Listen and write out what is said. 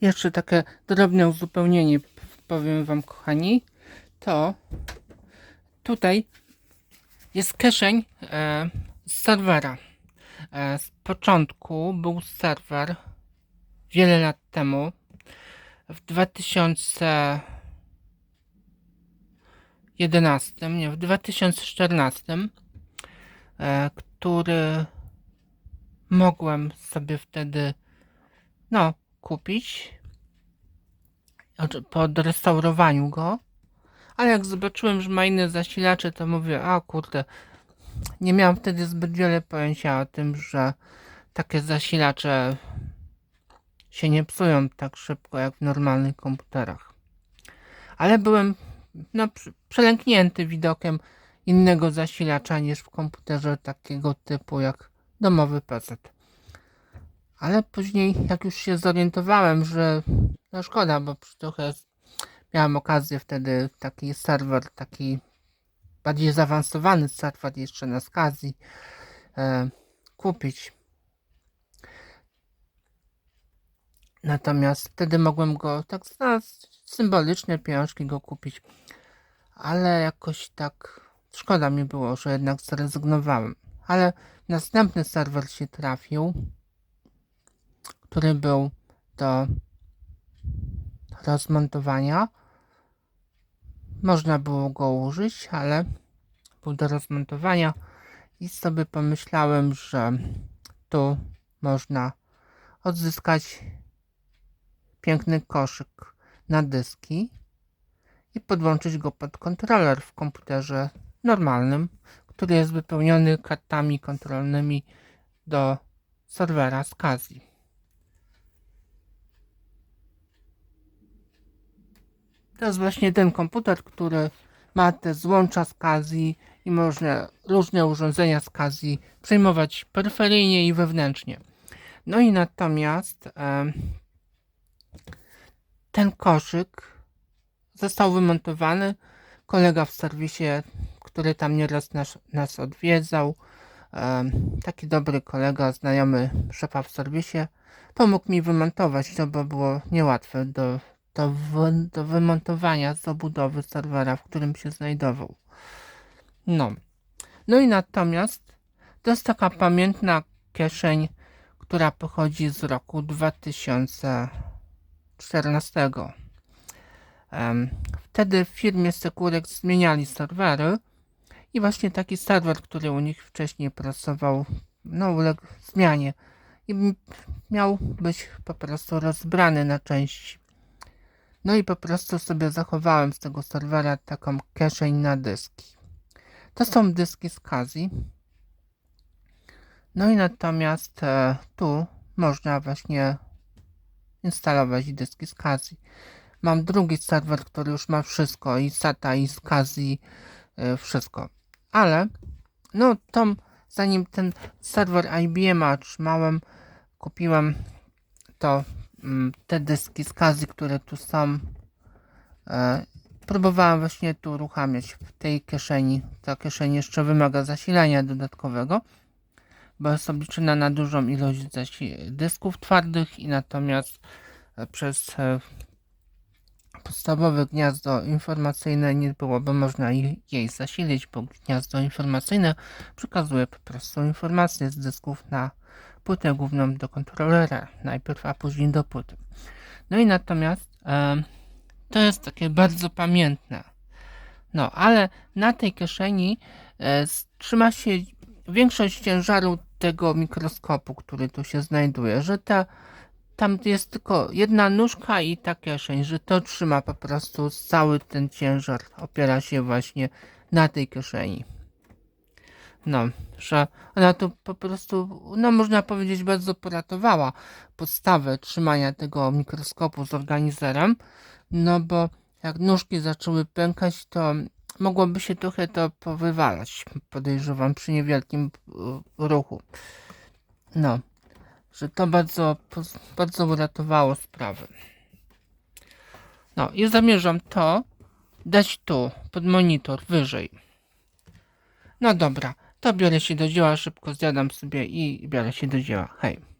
Jeszcze takie drobne uzupełnienie powiem Wam, kochani. To tutaj jest kieszeń e, z serwera. E, z początku był serwer wiele lat temu, w 2011, nie, w 2014, e, który mogłem sobie wtedy no, kupić od- po odrestaurowaniu go. Ale jak zobaczyłem, że ma inne zasilacze, to mówię, a kurde, nie miałem wtedy zbyt wiele pojęcia o tym, że takie zasilacze się nie psują tak szybko jak w normalnych komputerach. Ale byłem no, przelęknięty widokiem innego zasilacza niż w komputerze takiego typu jak domowy PC. Ale później, jak już się zorientowałem, że no szkoda, bo trochę miałem okazję wtedy taki serwer, taki bardziej zaawansowany serwer jeszcze na skazji e, kupić. Natomiast wtedy mogłem go tak za symboliczne pieniążki go kupić. Ale jakoś tak szkoda mi było, że jednak zrezygnowałem. Ale następny serwer się trafił, który był do rozmontowania. Można było go użyć, ale był do rozmontowania i sobie pomyślałem, że tu można odzyskać piękny koszyk na dyski i podłączyć go pod kontroler w komputerze normalnym, który jest wypełniony kartami kontrolnymi do serwera z Kazi. To jest właśnie ten komputer, który ma te złącza z Kazi i można różne urządzenia z Kazi przejmować peryferyjnie i wewnętrznie. No i natomiast em, ten koszyk został wymontowany. Kolega w serwisie, który tam nieraz nas, nas odwiedzał, em, taki dobry kolega, znajomy szefa w serwisie, pomógł mi wymontować to, bo było niełatwe do, do, wy, do wymontowania z obudowy serwera, w którym się znajdował. No. No i natomiast to jest taka pamiętna kieszeń, która pochodzi z roku 2014. Em, Wtedy w firmie Securex zmieniali serwery i właśnie taki serwer, który u nich wcześniej pracował, no uległ zmianie i miał być po prostu rozbrany na części. No i po prostu sobie zachowałem z tego serwera taką kieszeń na dyski. To są dyski z Kazi. No i natomiast e, tu można właśnie instalować dyski z Kazi. Mam drugi serwer, który już ma wszystko i SATA i z Kazi e, wszystko. Ale no tą zanim ten serwer IBM otrzymałem, kupiłem to te dyski z Kazi, które tu są. E, próbowałem właśnie tu uruchamiać w tej kieszeni. Ta kieszeń jeszcze wymaga zasilania dodatkowego bo jest obliczona na dużą ilość dysków twardych i natomiast e, przez e, podstawowe gniazdo informacyjne nie byłoby można jej zasilić, bo gniazdo informacyjne przekazuje po prostu informacje z dysków na płytę główną do kontrolera najpierw, a później do płyty. No i natomiast e, to jest takie bardzo pamiętne. No, ale na tej kieszeni e, trzyma się większość ciężaru tego mikroskopu, który tu się znajduje, że ta, tam jest tylko jedna nóżka i ta kieszeń, że to trzyma po prostu cały ten ciężar, opiera się właśnie na tej kieszeni. No, że ona tu po prostu, no można powiedzieć, bardzo poratowała podstawę trzymania tego mikroskopu z organizerem, no bo jak nóżki zaczęły pękać, to mogłoby się trochę to powywalać, podejrzewam, przy niewielkim e, ruchu. No, że to bardzo, bardzo uratowało sprawę. No i zamierzam to dać tu, pod monitor, wyżej. No dobra, to biorę się do dzieła, szybko zjadam sobie i biorę się do dzieła. Hej.